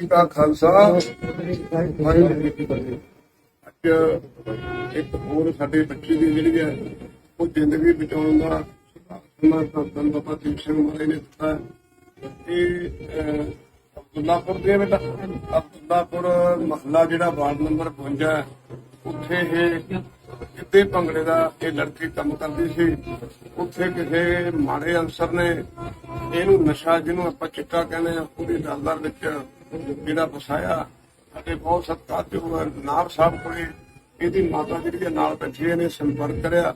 ਜੀ ਕਾ ਖਾਲਸਾ, ਵਾਹਿਗੁਰੂ ਜੀ ਕੀ ਫਤਿਹ। ਅੱਜ ਇੱਕ ਹੋਰ ਸਾਡੇ ਬੱਚੇ ਦੀ ਜਿਹੜੀ ਹੈ, ਉਹ ਜ਼ਿੰਦਗੀ ਬਚਾਉਣ ਦਾ ਸਮਾਂ ਧੰਨ ਬਾਬਾ ਦੀਪ ਸਿੰਘ ਮਹਾਰਾਜ ਨੇ ਦਿੱਤਾ। ਇਹ ਅਬਦੁੱਲਾਪੁਰ ਦੇ ਵਿੱਚ, ਅਬਦੁੱਲਾਪੁਰ ਮਹੱਲਾ ਜਿਹੜਾ ਵਾਰਡ ਨੰਬਰ 52 ਉੱਥੇ ਇਹ ਕਿਤੇ ਭੰਗੜੇ ਦਾ ਇਹ ਲੜਕੀ ਕੰਮ ਕਰਦੀ ਸੀ। ਉੱਥੇ ਕਿਸੇ ਮਾੜੇ ਅਨਸਰ ਨੇ ਇਹਨੂੰ ਨਸ਼ਾ ਜਿਹਨੂੰ ਆਪਾਂ ਚਿੱਟਾ ਕਹਿੰਦੇ ਆ ਪੂਰੀ ਦਲਦਲ ਵਿੱਚ ਜਿਹੜਾ ਵਸਾਇਆ ਅਤੇ ਬਹੁਤ ਸਤਿਕਾਰਯੋਗ ਨਾਬ ਸਾਹਿਬ ਕੋਲੇ ਇਹਦੀ ਮਾਤਾ ਜਿਹੜੀ ਹੈ ਨਾਲ ਬੈਠੀ ਨੇ ਸੰਪਰਕ ਕਰਿਆ।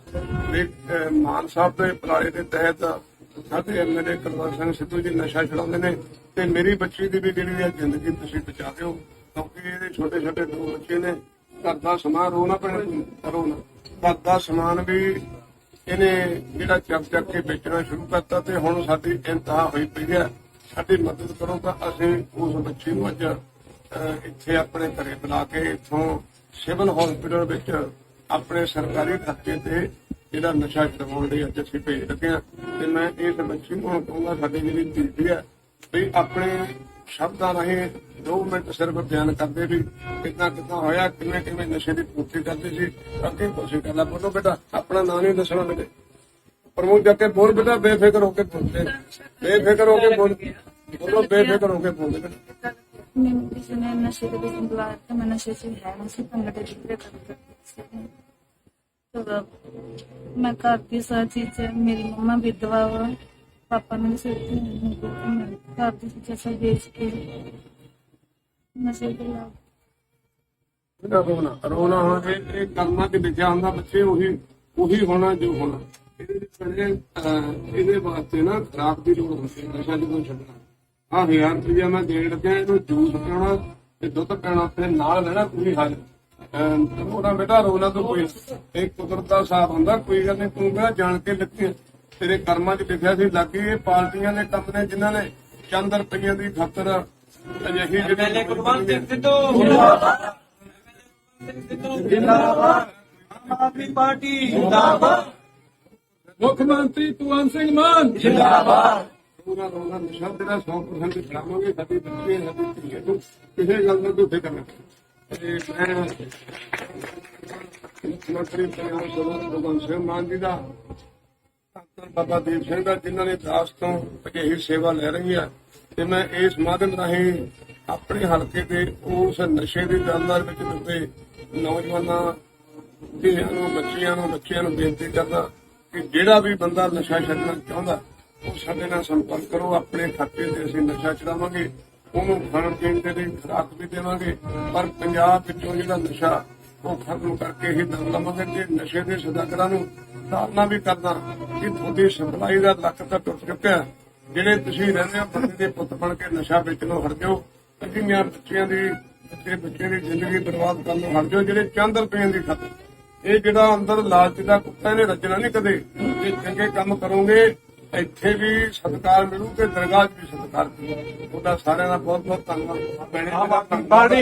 ਤੇ ਮਾਨ ਸਾਹਿਬ ਦੇ ਪਲਾੜੇ ਦੇ ਤਹਿਤ ਸਾਡੇ ਐਮਐਲਏ ਕੁਲਵੰਤ ਸਿੰਘ ਸਿੱਧੂ ਜੀ ਨਸ਼ਾ ਛਡਾਉਂਦੇ ਨੇ ਤੇ ਮੇਰੀ ਬੱਚੀ ਦੀ ਵੀ ਜਿਹੜੀ ਹੈ ਜ਼ਿੰਦਗੀ ਤੁਸੀਂ ਬਚਾ ਦਿਓ, ਕਿਉਂਕਿ ਇਹਦੇ ਛੋਟੇ ਛੋਟੇ ਦੋ ਬੱਚੇ ਨੇ। ਘਰ ਦਾ ਸਮਾਨ ਰੋਣਾ ਪੈਣਾ ਕਰੋ ਨਾ। ਘਰ ਦਾ ਸਮਾਨ ਵੀ ਇਹਨੇ ਜਿਹੜਾ ਚੱਕ ਚੱਕ ਕੇ ਵੇਚਣਾ ਸ਼ੁਰੂ ਕਰਤਾ ਤੇ ਹੁਣ ਸਾਡੀ ਇੰਤਹਾ ਹੋਈ ਪਈ ਹੈ। ਸਾਡੀ ਮਦਦ ਕਰੋ ਤਾਂ ਅਸੀਂ ਉਸ ਬੱਚੀ ਨੂੰ ਅੱਜ ਅਹ, ਇੱਥੇ ਆਪਣੇ ਘਰੇ ਬੁਲਾ ਕੇ ਇੱਥੋਂ ਸਿਵਲ ਹਸਪੀਟਲ ਵਿੱਚ ਆਪਣੇ ਸਰਕਾਰੀ ਖਰਚੇ ਤੇ ਜਿਹੜਾ ਨਸ਼ਾ ਛਡਾਉਣ ਲਈ ਅੱਜ ਅਸੀਂ ਭੇਜ ਰਹੇ ਹਾਂ। ਤੇ ਮੈਂ ਇਸ ਬੱਚੀ ਨੂੰ ਕਹੂੰਗਾ ਸਾਡੀ ਜਿਹੜੀ ਧੀ ਹੈ ਵੀ ਆਪਣੇ ਸ਼ਬਦਾਂ ਰਾਹੀਂ 2 ਮਿੰਟ ਸਿਰਫ ਬਿਆਨ ਕਰਦੇ ਵੀ ਕਿੰਨਾ ਕਿੰਨਾ ਹੋਇਆ ਕਿਵੇਂ ਕਿਵੇਂ ਨਸ਼ੇ ਦੀ ਪੂਰਤੀ ਕਰਦੇ ਸੀ। ਅੱਗੇ ਕੋਸ਼ਿਸ਼ ਕਰਨਾ ਬੋਲੋ ਬੇਟਾ ਆਪਣਾ ਨਾਂ ਨਹੀਂ ਦੱਸਣਾ ਮੇਰੇ ਪ੍ਰਮੋਦ ਜਾ ਬੋਲ ਬੇਟਾ ਬੇਫਿਕਰ ਹੋ ਕੇ ਬੋਲ ਬੇਫਿਕਰ ਹੋ ਕੇ ਬੋਲ। ਬੋਲੋ ਬੇਫਿਕਰ ਹੋ ਕੇ ਬੋਲ ਬੇਟਾ ਮੈਨੂੰ ਕਿਸੇ ਨੇ ਨਸ਼ੇ ਦੇ ਵਿੱਚ ਬੁਲਾਇਆ ਤਾਂ ਮੈਂ ਨਸ਼ੇ 'ਚ ਹੈ ਨਹੀਂ ਸੀ ਭੰਗੜੇ ਦੇ ਜਿਹੜੇ ਕਰਦੇ ਸੀ। ਤਾਂ ਮੈਂ ਘਰ ਦੀ ਸਾਰੀ ਚੀਜ਼ ਮੇਰੀ ਮੰਮਾ ਵਿਧਵਾ ਵਾ ਪਾਪਾ ਮੇਰੇ ਸਿਰ ਤੇ ਨਹੀਂ ਕੋਈ ਮੈਂ ਘਰ ਦੀ ਚੀਜ਼ਾਂ ਸਭ ਵੇਚ ਕੇ ਨਸ਼ੇ ਦੇ ਲਾ ਇਹਦਾ ਰੋਣਾ ਰੋਣਾ ਹੁਣ ਇਹ ਇਹ ਕਰਮਾਂ ਦੇ ਬੱਚੇ ਉਹੀ ਉਹੀ ਹੋਣਾ ਜੋ ਹੋਣਾ। ਵਿੱਚ ਇਹਦੇ ਵਾਸਤੇ ਨਾ ਖਰਾਬ ਦੀ ਲੋੜ ਹੁੰਦੀ ਹੈ ਨਸ਼ਾ ਜਦੋਂ ਛੱਡਣਾ। ਆਹ ਹਜ਼ਾਰ ਰੁਪਇਆ ਮੈਂ ਦੇਣ ਲੱਗਿਆ ਇਹਨੂੰ ਜੂਸ ਪਿਆਉਣਾ ਤੇ ਦੁੱਧ ਪਿਆਉਣਾ ਤੇ ਨਾਲ ਲੈਣਾ ਪੂਰੀ ਹਾਜ਼ਰ ਉਹਦਾ ਬੇਟਾ ਰੋਣਾ ਤੋਂ ਕੋਈ ਇਹ ਕੁਦਰਤ ਦਾ ਸਾਥ ਹੁੰਦਾ ਕੋਈ ਗੱਲ ਨਹੀਂ ਤੂੰ ਕਿਹੜਾ ਜਾਣ ਕੇ ਲਿਖੀ ਤੇਰੇ ਕਰਮਾਂ 'ਚ ਲਿਖਿਆ ਸੀ ਲੱਗੀ ਇਹ ਪਾਰਟੀਆਂ ਦੇ ਕੰਮ ਨੇ ਜਿਨ੍ਹਾਂ ਨੇ ਚੰਦ ਰੁਪਈਆਂ ਦੀ ਖਾਤਰ ਅਜਿਹੀ ਸਿੰਘ ਸਿੱਧੂ। ਜਿੰਦਾਬਾਦ। ਆਮ ਆਦਮੀ ਪਾਰਟੀ ਜਿੰਦਾਬਾਦ। ਮੁੱਖ ਮੰਤਰੀ ਭਗਵੰਤ ਸਿੰਘ ਮਾਨ। ਪੂਰਾ ਰੋਣਾ ਨਸ਼ਾ ਤੇਰਾ 100% ਛਡਾਵਾਂਗੇ, ਸਾਡੀ ਬੱਚੇ ਸਾਡੀ ਧੀਏ ਨੂੰ ਕਿਸੇ ਗੱਲ ਦਾ ਕੋਈ ਫਿਕਰ ਤੇ ਮੈਂ ਮੁੱਖ ਮੰਤਰੀ ਪੰਜਾਬ ਸਰਵਤ ਭਗਵੰਤ ਸਿੰਘ ਮਾਨ ਜੀ ਦਾ, ਧੰਨ ਬਾਬਾ ਦੀਪ ਸਿੰਘ ਦਾ, ਜਿਨ੍ਹਾਂ ਨੇ ਦਾਸ ਤੋਂ ਅਜਿਹੀ ਸੇਵਾ ਲੈ ਰਹੀ ਹੈ। ਤੇ ਮੈਂ ਇਸ ਮਾਧਿਅਮ ਰਾਹੀਂ ਆਪਣੇ ਹਲਕੇ ਦੇ ਉਸ ਨਸ਼ੇ ਦੀ ਦਲਦਲ ਵਿੱਚ ਡੁੱਬੇ ਨੌਜਵਾਨਾਂ, ਧੀਆਂ ਨੂੰ, ਬੱਚਿਆਂ ਨੂੰ ਬੱਚਿਆਂ ਨੂੰ ਬੇਨਤੀ ਕਰਦਾ ਕਿ ਜਿਹੜਾ ਵੀ ਬੰਦਾ ਨਸ਼ਾ ਛੱਡਣਾ ਚਾਹੁੰਦਾ ਉਹ ਸਾਡੇ ਨਾਲ ਸੰਪਰਕ ਕਰੋ, ਆਪਣੇ ਖਾਤੇ ਤੇ ਅਸੀਂ ਨਸ਼ਾ ਚੜਾਵਾਂਗੇ, ਉਹਨੂੰ ਖਾਣ ਪੀਣ ਦੇ ਲਈ ਖੁਰਾਕ ਵੀ ਦੇਵਾਂਗੇ, ਪਰ ਪੰਜਾਬ ਵਿੱਚੋਂ ਜਿਹੜਾ ਨਸ਼ਾ, ਉਹ ਖਤਮ ਕਰਕੇ ਹੀ ਦਮ ਲਵਾਂਗੇ ਤੇ ਨਸ਼ੇ ਦੇ ਸਦਾਗਰਾਂ ਨੂੰ ਧਾਰਨਾ ਵੀ ਕਰਦਾ ਕਿ ਤੁਹਾਡੀ ਸਪਲਾਈ ਦਾ ਲੱਕ ਤਾਂ ਟੁੱਟ ਚੁੱਕਿਆ ਜਿਹੜੇ ਤੁਸੀਂ ਰਹਿੰਦੇ ਹੋ, ਬੰਦੇ ਦੇ ਪੁੱਤ ਬਣ ਕੇ ਨਸ਼ਾ ਵੇਚਣੋਂ ਹਟ ਜਾਓ, ਅਜਿਹੀਆਂ ਬੱਚਿਆਂ ਦੀ, ਬੱਚੇ ਦੀ ਜ਼ਿੰਦਗੀ ਬਰਬਾਦ ਕਰਨ ਨੂੰ ਹਟ ਜਾਓ, ਜਿਹੜੇ ਚੰਦ ਰੁਪਏ ਦੀ ਖਾਤਰ। ਇਹ ਜਿਹੜਾ ਅੰਦਰ ਲਾਲਚ ਦਾ ਕੁੱਤਾ ਇਹਨੇ ਰੱਜਣਾ ਨਹੀਂ ਕਦੇ। ਜੇ ਚੰਗੇ ਕੰਮ ਕਰੋਗੇ ਇੱਥੇ ਵੀ ਸਤਿਕਾਰ ਮਿਲੂ ਤੇ ਦਰਗਾਹ 'ਚ ਵੀ ਸਤਿਕਾਰ ਮਿਲੂ ਉਹਦਾ ਸਾਰਿਆਂ ਦਾ ਬਹੁਤ ਬਹੁਤ ਧੰਨਵਾਦ ਭੈਣੇ ਦਾ ਧੰਨਵਾਦ।